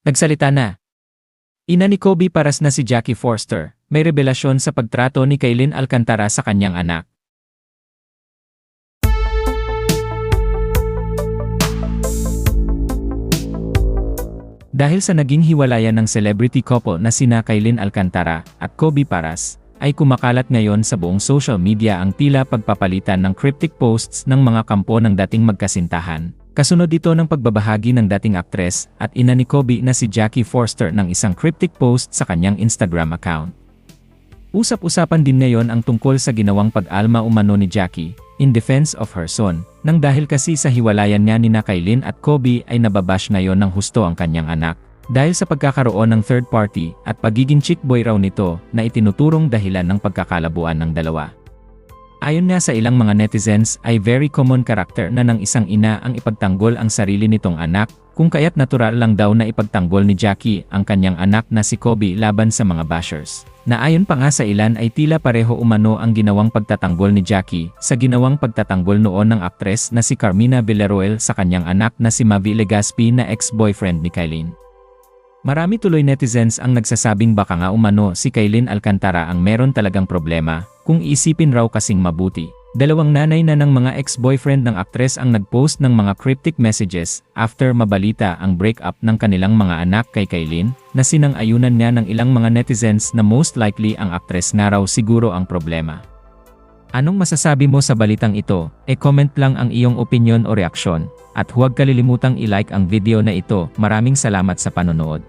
Nagsalita na. Ina ni Kobe Paras na si Jackie Forster, may revelasyon sa pagtrato ni Kaylin Alcantara sa kanyang anak. Dahil sa naging hiwalayan ng celebrity couple na sina Kaylin Alcantara at Kobe Paras, ay kumakalat ngayon sa buong social media ang tila pagpapalitan ng cryptic posts ng mga kampo ng dating magkasintahan. Kasunod ito ng pagbabahagi ng dating aktres at ina ni Kobe na si Jackie Forster ng isang cryptic post sa kanyang Instagram account. Usap-usapan din ngayon ang tungkol sa ginawang pag-alma umano ni Jackie, in defense of her son, nang dahil kasi sa hiwalayan niya ni na at Kobe ay nababash ngayon ng husto ang kanyang anak. Dahil sa pagkakaroon ng third party at pagiging chick boy raw nito na itinuturong dahilan ng pagkakalabuan ng dalawa. Ayon nga sa ilang mga netizens ay very common character na ng isang ina ang ipagtanggol ang sarili nitong anak, kung kaya't natural lang daw na ipagtanggol ni Jackie ang kanyang anak na si Kobe laban sa mga bashers. Na ayon pa nga sa ilan ay tila pareho umano ang ginawang pagtatanggol ni Jackie sa ginawang pagtatanggol noon ng aktres na si Carmina Villaroel sa kanyang anak na si Mavi Legaspi na ex-boyfriend ni Kailin. Marami tuloy netizens ang nagsasabing baka nga umano si Kaylin Alcantara ang meron talagang problema, kung isipin raw kasing mabuti. Dalawang nanay na ng mga ex-boyfriend ng aktres ang nagpost ng mga cryptic messages after mabalita ang breakup ng kanilang mga anak kay Kaylin, na sinang-ayunan niya ng ilang mga netizens na most likely ang aktres na raw siguro ang problema. Anong masasabi mo sa balitang ito? E-comment lang ang iyong opinion o reaksyon. At huwag kalilimutang i-like ang video na ito. Maraming salamat sa panonood.